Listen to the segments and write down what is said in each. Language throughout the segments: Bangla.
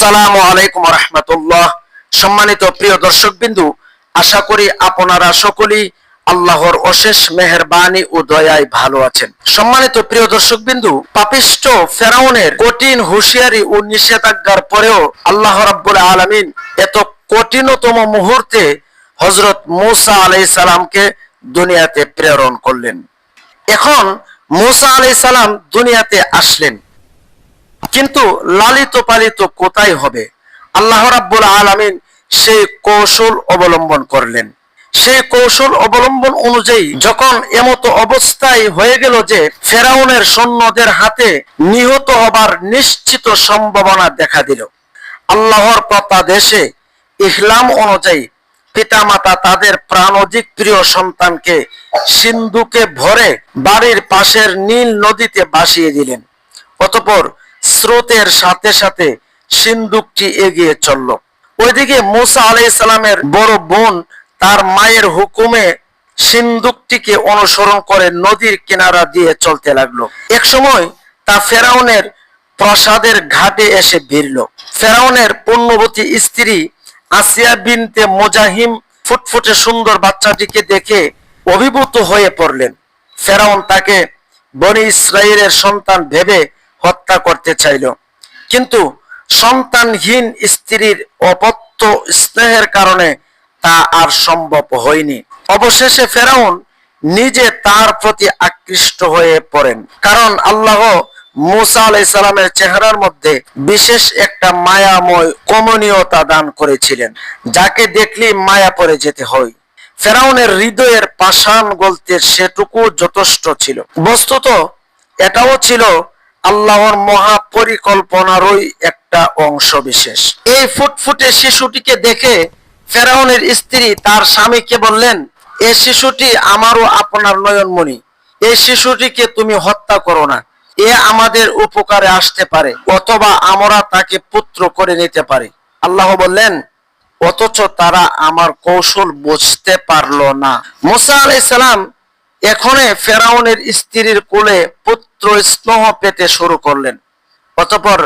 আসসালামু আলাইকুম রহমতুল্লাহ সম্মানিত প্রিয় দর্শক বিন্দু আশা করি আপনারা আল্লাহর অশেষ মেহেরবানি ও দয়ায় ভালো আছেন। সম্মানিত প্রিয় দর্শক বিন্দু পাপিষ্ট ফেরাউনের কঠিন হুঁশিয়ারি ও নিষেধাজ্ঞার পরেও আল্লাহ রাব্বুল আলামিন এত কঠিনতম মুহূর্তে হজরত মুসা আলাইহিস সালামকে দুনিয়াতে প্রেরণ করলেন। এখন মুসা আলাইহিস সালাম দুনিয়াতে আসলেন। কিন্তু লালিত পালিত কোথায় হবে? আল্লাহ রাব্বুল আলামিন সেই কৌশল অবলম্বন করলেন। সেই কৌশল অবলম্বন অনুযায়ী যখন এমতো অবস্থায় হয়ে গেল যে ফেরাউনের সৈন্যদের হাতে নিহত হবার নিশ্চিত সম্ভাবনা দেখা দিল। আল্লাহর দেশে ইসলাম অনুযায়ী পিতামাতা তাদের প্রাণোদিক প্রিয় সন্তানকে সিন্ধুকে ভরে বাড়ির পাশের নীল নদীতে ভাসিয়ে দিলেন। অতপর স্রোতের সাথে সাথে সিন্ধুকটি এগিয়ে চলল। ওইদিকে মুসা সালামের বড় বোন তার মায়ের হুকুমে সিন্ধুকটিকে অনুসরণ করে নদীর কিনারা দিয়ে চলতে লাগল। এক সময় তা ফেরাউনের প্রাসাদের ঘাটে এসে ভিড়ল। ফেরাউনের পূর্ণবতী স্ত্রী আসিয়া বিনতে মোজাহিম ফুটফুটে সুন্দর বাচ্চাটিকে দেখে অভিভূত হয়ে পড়লেন। ফেরাউন তাকে বনি ইসরায়েলের সন্তান ভেবে হত্যা করতে চাইল। কিন্তু সন্তানহীন স্ত্রীর অপত্য স্নেহের কারণে তা আর সম্ভব হয়নি। অবশেষে ফেরাউন নিজে তার প্রতি আকৃষ্ট হয়ে পড়েন। কারণ আল্লাহ মুসা আলাই সালামের চেহারার মধ্যে বিশেষ একটা মায়াময় কমনীয়তা দান করেছিলেন, যাকে দেখলে মায়া পড়ে যেতে হয়। ফেরাউনের হৃদয়ের পাষাণ গলতে সেটুকু যথেষ্ট ছিল। বস্তুত এটাও ছিল আল্লাহর মহা পরিকল্পনারই একটা অংশ বিশেষ। এই ফুটফুটে শিশুটিকে দেখে ফেরাউনের স্ত্রী তার স্বামীকে বললেন এই শিশুটি আমারও আপনার নয়নমণি। এই শিশুটিকে তুমি হত্যা করো না। এ আমাদের উপকারে আসতে পারে, অথবা আমরা তাকে পুত্র করে নিতে পারি। আল্লাহ বললেন, অথচ তারা আমার কৌশল বুঝতে পারল না। মুসা আলাই সালাম এখনে ফেরাউনের স্ত্রীর কোলে পুত্র স্নেহ পেতে শুরু করলেন। অতপর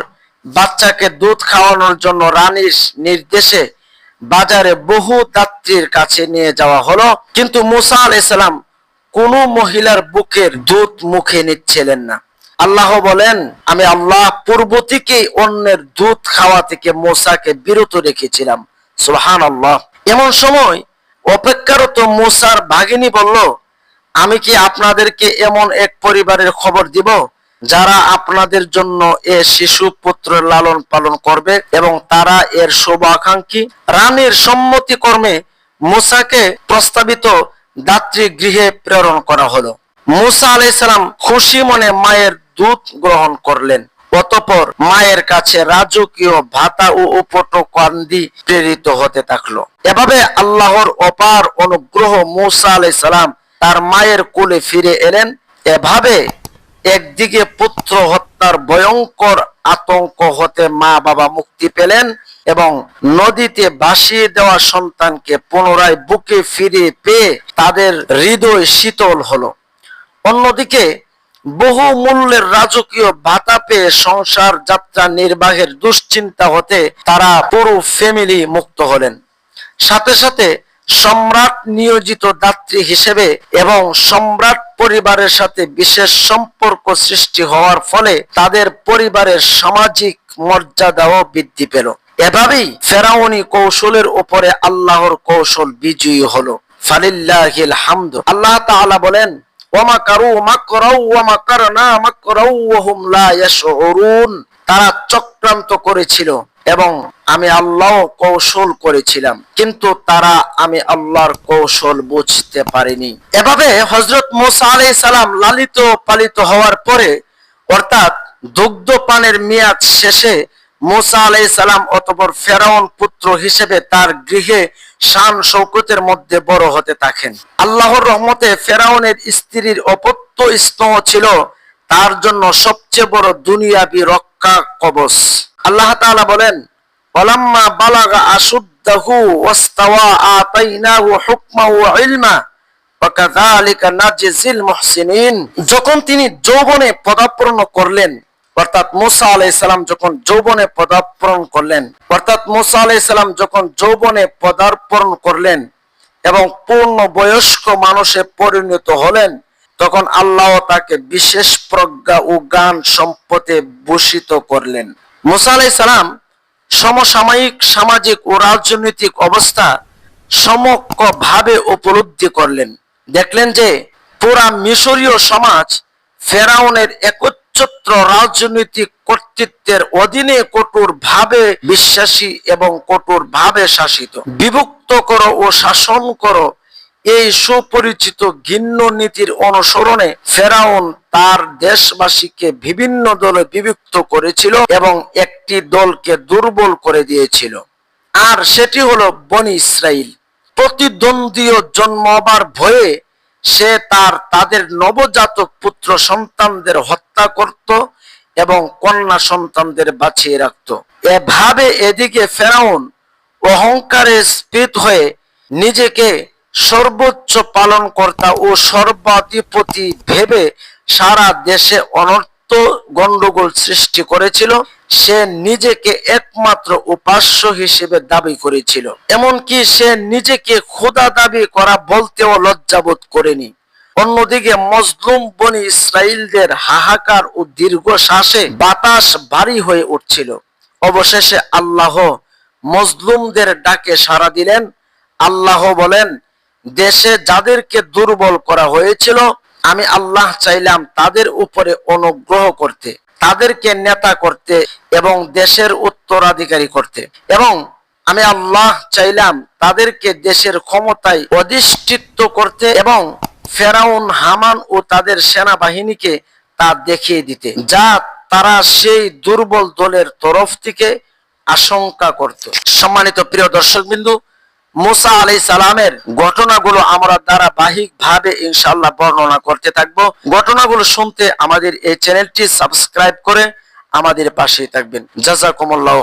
বাচ্চাকে দুধ খাওয়ানোর জন্য রানীর নির্দেশে বাজারে বহু দাত্রীর কাছে নিয়ে যাওয়া হলো। কিন্তু মুসা আলাইসালাম কোন মহিলার বুকের দুধ মুখে নিচ্ছিলেন না। আল্লাহ বলেন, আমি আল্লাহ পূর্ব থেকে অন্যের দুধ খাওয়া থেকে মোসাকে বিরত রেখেছিলাম। সুহান আল্লাহ এমন সময় অপেক্ষারত মোসার ভাগিনী বলল আমি কি আপনাদেরকে এমন এক পরিবারের খবর দিব যারা আপনাদের জন্য এ শিশু পুত্র লালন পালন করবে এবং তারা এর শুভাকাঙ্ক্ষী রানীর সম্মতি কর্মে মুসাকে প্রস্তাবিত দাত্রী গৃহে প্রেরণ করা হলো। মুসা আলাইসালাম খুশি মনে মায়ের দুধ গ্রহণ করলেন। অতপর মায়ের কাছে রাজকীয় ভাতা ও উপটকান্দি প্রেরিত হতে থাকল। এভাবে আল্লাহর অপার অনুগ্রহ মুসা আলাইসালাম তার মায়ের কোলে ফিরে এলেন। এভাবে একদিকে পুত্র হত্যার ভয়ঙ্কর আতঙ্ক হতে মা বাবা মুক্তি পেলেন এবং নদীতে ভাসিয়ে দেওয়া সন্তানকে পুনরায় বুকে ফিরে পেয়ে তাদের হৃদয় শীতল হলো। অন্যদিকে বহু মূল্যের রাজকীয় ভাতা পেয়ে সংসার যাত্রা নির্বাহের দুশ্চিন্তা হতে তারা পুরো ফ্যামিলি মুক্ত হলেন। সাথে সাথে সম্রাট নিয়োজিত দাত্রী হিসেবে এবং সম্রাট পরিবারের সাথে বিশেষ সম্পর্ক সৃষ্টি হওয়ার ফলে তাদের পরিবারের সামাজিক মর্যাদাও বৃদ্ধি পেল। এভাবেই ফেরাউনি কৌশলের উপরে আল্লাহর কৌশল বিজয়ী হলো। ফালিল্লাহিল হামদ। আল্লাহ তাআলা বলেন তারা চক্রান্ত করেছিল। এবং আমি আল্লাহ কৌশল করেছিলাম, কিন্তু তারা আমি আল্লাহর কৌশল বুঝতে পারিনি। এভাবে হজরত মোসা আলাই সালাম লালিত পালিত হওয়ার পরে, অর্থাৎ দুগ্ধ পানের মেয়াদ শেষে মোসা আলাই সালাম অতপর ফেরাউন পুত্র হিসেবে তার গৃহে শান শৌকতের মধ্যে বড় হতে থাকেন। আল্লাহর রহমতে ফেরাউনের স্ত্রীর অপত্য স্নেহ ছিল তার জন্য সবচেয়ে বড় দুনিয়াবি রক্ষা কবচ। আল্লাহ তাআলা বলেন, ওয়ালাম্মা বালাগা আশুদ্দাহু ওয়াস্তাওয়া আতাইনাহু হুকমা ওয়া ইলমা ওয়াকাযালিকা নাজিজিল মুহসিনিন। যখন তিনি যৌবনে পদার্পণ করলেন, অর্থাৎ মুসা আলাইসাল্লাম যখন যৌবনে পদার্পণ করলেন, অর্থাৎ মুসা আলাইসাল্লাম যখন যৌবনে পদার্পণ করলেন এবং পূর্ণ বয়স্ক মানুষে পরিণত হলেন, তখন আল্লাহ তাকে বিশেষ প্রজ্ঞা ও জ্ঞান সম্পদে ভূষিত করলেন। মুসা আলাইসাল্লাম সমসাময়িক, সামাজিক ও রাজনৈতিক অবস্থা সমকভাবে উপলব্ধি করলেন। দেখলেন যে পুরা মিশরীয় সমাজ ফেরাউনের একচ্ছত্র রাজনৈতিক কর্তৃত্বের অধীনে কঠোর ভাবে বিশ্বাসী এবং কঠোর ভাবে শাসিত। বিভক্ত করো ও শাসন করো এই সুপরিচিত ঘিন্ন নীতির অনুসরণে ফেরাউন তার দেশবাসীকে বিভিন্ন দলে বিভক্ত করেছিল এবং একটি দলকে দুর্বল করে দিয়েছিল। আর সেটি হলো বনি ইসরাইল। প্রতিদ্বন্দ্বীয় জন্মবার ভয়ে সে তার, তাদের নবজাতক পুত্র সন্তানদের হত্যা করত এবং কন্যা সন্তানদের বাঁচিয়ে রাখত। এভাবে এদিকে ফেরাউন অহংকারে স্ফীত হয়ে নিজেকে সর্বোচ্চ পালনকর্তা ও সর্বাধিপতি ভেবে সারা দেশে অনর্থ গন্ডগোল সৃষ্টি করেছিল। সে নিজেকে একমাত্র উপাস্য হিসেবে দাবি করেছিল। এমনকি সে নিজেকে খোদা দাবি করা বলতেও লজ্জাবোধ করেনি। অন্যদিকে মজলুম বনি ইসরায়েলদের হাহাকার ও দীর্ঘ শ্বাসে বাতাস ভারী হয়ে উঠছিল। অবশেষে আল্লাহ মজলুমদের ডাকে সাড়া দিলেন। আল্লাহ বলেন, দেশে যাদেরকে দুর্বল করা হয়েছিল আমি আল্লাহ চাইলাম তাদের উপরে অনুগ্রহ করতে, তাদেরকে নেতা করতে এবং দেশের উত্তরাধিকারী করতে। এবং আমি আল্লাহ চাইলাম তাদেরকে দেশের ক্ষমতায় অধিষ্ঠিত করতে এবং ফেরাউন, হামান ও তাদের সেনাবাহিনীকে তা দেখিয়ে দিতে, যা তারা সেই দুর্বল দলের তরফ থেকে আশঙ্কা করত। সম্মানিত প্রিয় দর্শক বিন্দু মুসা আলি সালামের ঘটনাগুলো আমরা ধারাবাহিক ভাবে ইনশাল্লাহ বর্ণনা করতে থাকব। ঘটনাগুলো শুনতে আমাদের এই চ্যানেলটি সাবস্ক্রাইব করে আমাদের পাশেই থাকবেন। জাজাকুমুল্লাহ